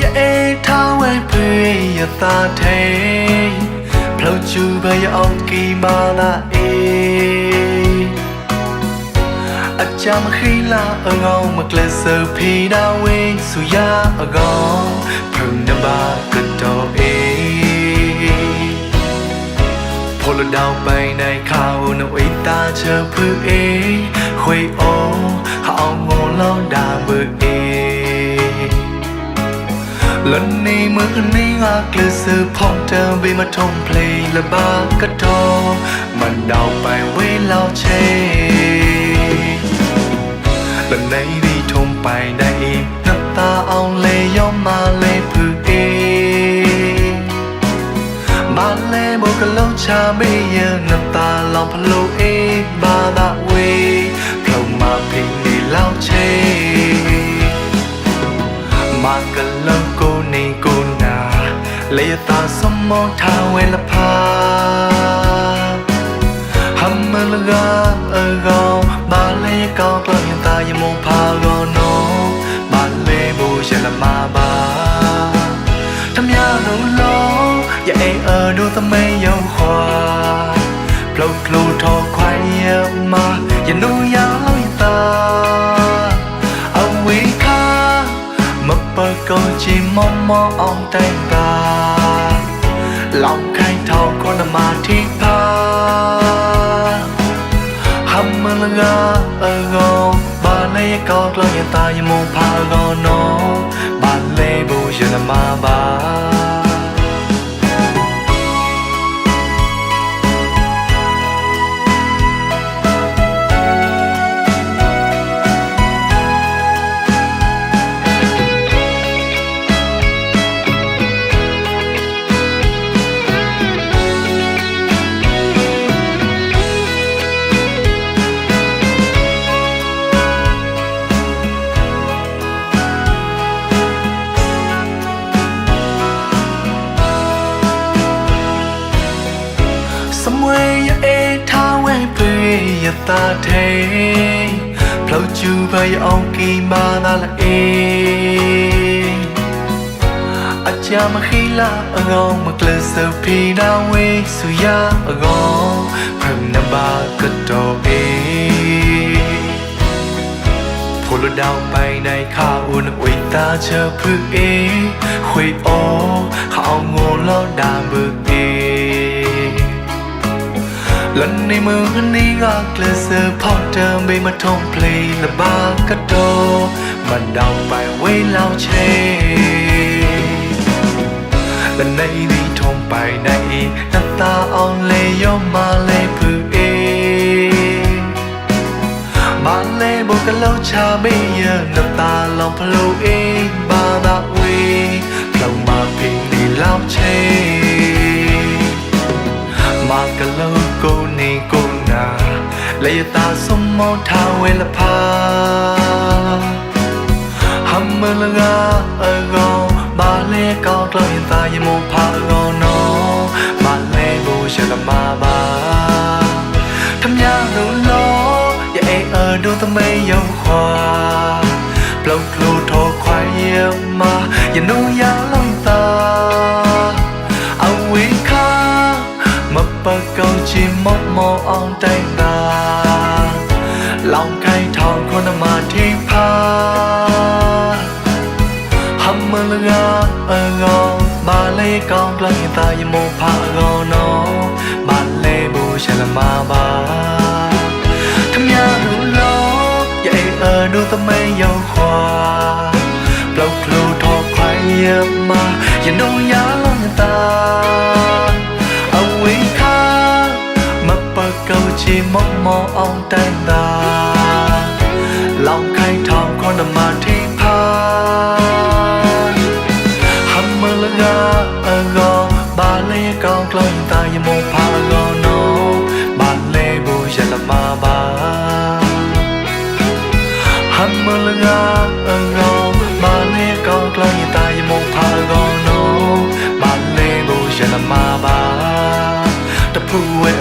យអេថាវៃភេយតាថេផ្លូវជូបៃអងគីម៉ាឡាអេអចាំខីឡាអងោមកលេសើភីដាវេសុយ៉ាអងោព្រឹងដបាកតោអេលដៅបៃណៃខៅនៅអ៊ីតាជើភឺអេខ្វៃអូហៅងោឡោដាបើអេ លន់នេះមើលនេះអាក្លឺសើផងតើវាមកធំភ្លេងលបាកតោមិនដៅបែវេឡោឆេលន់នេះនេះធំបែដៃតតាអងលេយកមកលេភឺអេមកលេមកកលោឆាមីយើងនតាឡំផ្លូអេបាដាវេផ្លូវមកពីនេះឡោឆេមកកល លេតាសមងថាវេលផាហំមលកាអកោបាលេកោក្លងតាយមងផាកោណូបាលេបូជលមាបាតាមយ៉ានូឡោយ៉ាអេអឺដូតមេយោខ្វាផ្លូវគ្លូថោខ្វៃម៉ាយ៉ានូយ៉ាលុយតាអវីខាមកបើកោជីមមអងតែតា my teeth. ទេថាវេពេយតាទេផ្លូវជូបៃអងគីម៉ាណាលអេអាចាមខីឡាអងងមកលើសើពីណាវេសុយ៉ាអងងព្រមណាបាកតោអេពលដៅបៃណៃខាអ៊ុនអ៊ុយតាជើភឺអេខ្វេអូខោងងលោដាមើអេ លន់នេះមើលនេះក៏ក្លើសើផតដើមបីមកធំភ្លេងលបាកដោមិនដៅបែវេឡៅឆេលន់នេះនេះធំបែណៃតតាអងលេយោម៉ាលេភឺអេម៉ាលេបូកលោឆាបេយើ လေယတာစမောထားဝဲလဖာဟမ်မလကအကောင်ဘာလေကောင်းတော့ရင်သာယမဖာကောင်နော်ဘာလေဘူရှလမပါထမရလုံးလောရဲ့အဒိုသမေယောခွာပလောက်ကလိုထောခွိုင်းရမယနူရလုံးသာအဝေးခါမပကောင်းချင်မောမောအောင်တိုင် ကောင်းကလင်သားယမောဖာကောင်နော်မာလေးဘူရှလမပါထမရလို့လောရဲ့အဒုသမဲရောက်ခွာပလောက်ကလူထောခွိုင်းရမယနုံရလုံးတာအဝေးခါမပကောချီမမောအောင်တန်တာ 不畏